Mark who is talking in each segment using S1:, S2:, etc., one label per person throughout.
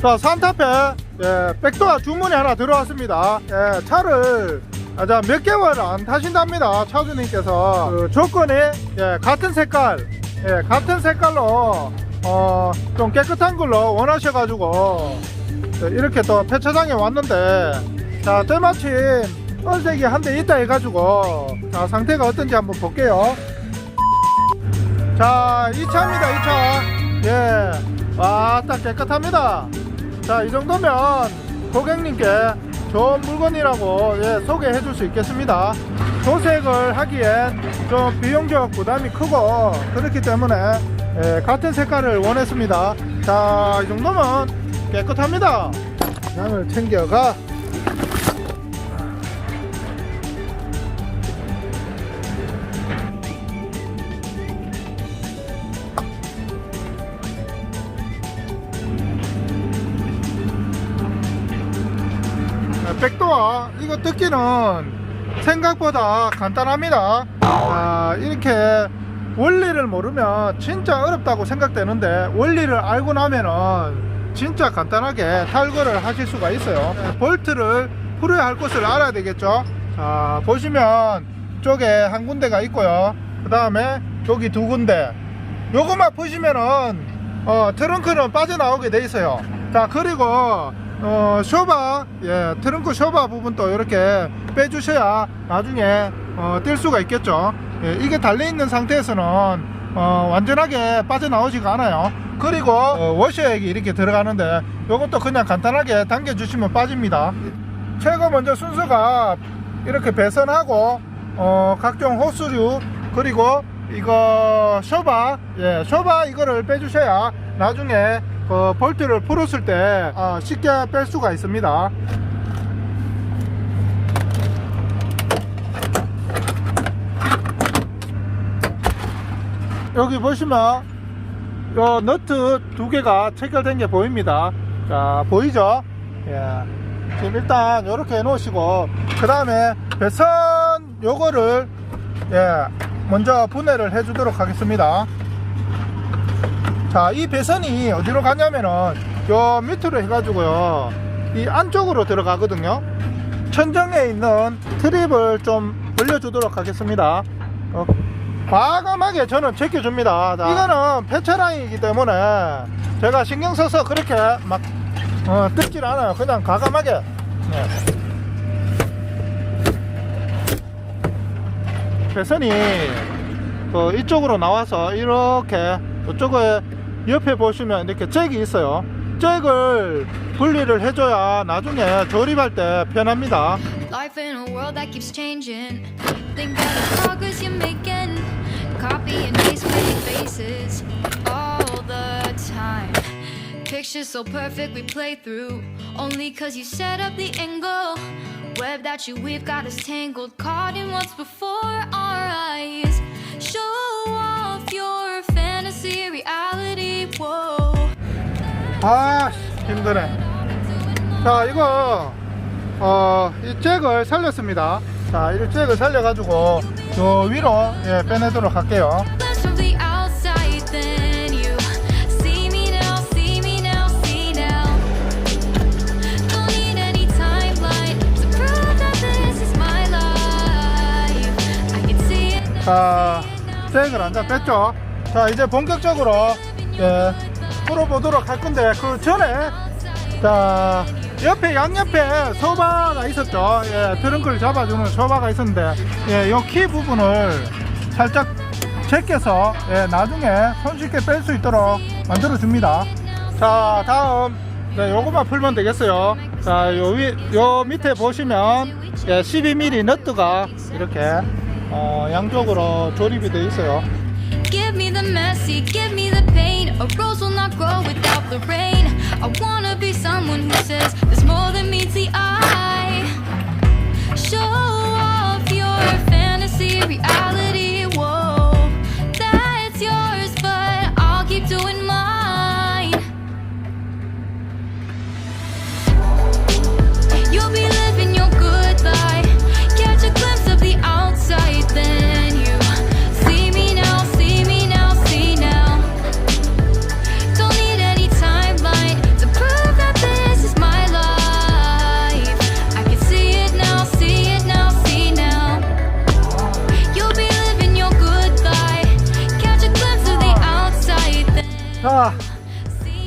S1: 자 산타페 예, 백도어 주문이 하나 들어왔습니다. 예, 차를 아, 자, 몇 개월 안 타신답니다. 차주님께서 그 조건이 예, 같은 색깔, 예, 같은 색깔로 어, 좀 깨끗한 걸로 원하셔가지고 예, 이렇게 또 폐차장에 왔는데 자 때마침 은색이 한 대 있다 해가지고 자 상태가 어떤지 한번 볼게요. 자, 2차입니다, 2차. 예. 와, 딱 깨끗합니다. 자, 이 정도면 고객님께 좋은 물건이라고 예, 소개해 줄 수 있겠습니다. 도색을 하기엔 좀 비용적 부담이 크고 그렇기 때문에 예, 같은 색깔을 원했습니다. 자, 이 정도면 깨끗합니다. 양을 챙겨가. 백도어 이거 뜯기는 생각보다 간단합니다. 아, 이렇게 원리를 모르면 진짜 어렵다고 생각되는데 원리를 알고 나면은 진짜 간단하게 탈거를 하실 수가 있어요. 네, 볼트를 풀어야 할 곳을 알아야 되겠죠. 자, 보시면 쪽에 한 군데가 있고요. 그 다음에 여기 두 군데. 요것만 보시면은 어, 트렁크는 빠져나오게 돼 있어요. 자, 그리고 어, 쇼바, 예, 트렁크 쇼바 부분도 이렇게 빼주셔야 나중에 어, 뗄 수가 있겠죠. 예, 이게 달려있는 상태에서는 어, 완전하게 빠져나오지가 않아요. 그리고 어, 워셔액이 이렇게 들어가는데 이것도 그냥 간단하게 당겨주시면 빠집니다. 최고 먼저 순서가 이렇게 배선하고 어, 각종 호스류 그리고 이거 쇼바 예 쇼바 이거를 빼주셔야 나중에 그 볼트를 풀었을 때 아, 쉽게 뺄 수가 있습니다. 여기 보시면 요 너트 두 개가 체결된 게 보입니다. 자 보이죠? 예. 지금 일단 이렇게 해 놓으시고 그 다음에 배선 요거를 예 먼저 분해를 해 주도록 하겠습니다 자 이 배선이 어디로 가냐면은 요 밑으로 해 가지고요. 이 안쪽으로 들어가거든요. 천정에 있는 트립을 좀 벌려 주도록 하겠습니다. 어, 과감하게 저는 제껴줍니다. 자, 이거는 폐차량이기 때문에 제가 신경 써서 그렇게 막 어, 뜯질 않아요. 그냥 과감하게. 네. 배선이 그 이쪽으로 나와서 이렇게 이쪽에 옆에 보시면 이렇게 잭이 있어요 잭을 분리를 해줘야 나중에 조립할 때 편합니다
S2: Life in a world that keeps changing. Think of the progress you're making. Copy and paste pretty faces all the time. Pictures so perfect we play through. Only cause you set up the angle. Web that you weave got us tangled. Caught in what's before our eyes. Show
S1: 아 힘드네 자 이거 어, 이 잭을 살렸습니다 자 이 잭을 살려 가지고 저 위로 예, 빼내도록 할게요. 자 잭을 한장 뺐죠 자 이제 본격적으로 예, 풀어보도록 할 건데 그 전에 자 옆에 양옆에 소바가 있었죠. 예, 트렁크를 잡아주는 소바가 있었는데 예, 요키 부분을 살짝 제껴서 예, 나중에 손쉽게 뺄 수 있도록 만들어 줍니다. 자 다음. 네, 요것만 풀면 되겠어요. 자 요 위, 요 밑에 보시면 예, 12mm 너트가 이렇게 어, 양쪽으로 조립이 되어 있어요
S2: the rain. I wanna be someone who says there's more than meets the eye. Show off your fantasy reality.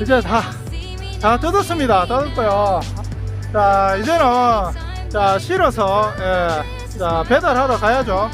S2: 이제 다, 다 뜯었습니다. 뜯었고요. 자 이제는 자 실어서 예, 자 배달하러 가야죠.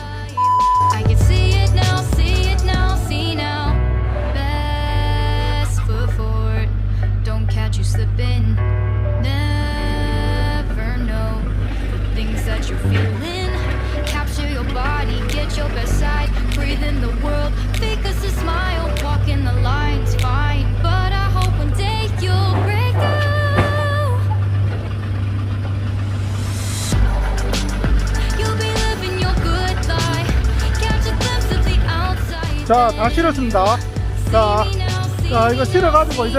S2: 자, 다 실었습니다. 자, 자, 이거 실어가지고 이제,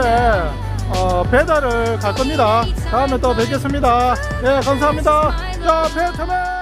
S2: 어, 배달을 갈 겁니다. 다음에 또 뵙겠습니다. 예, 감사합니다. 자, 베트남!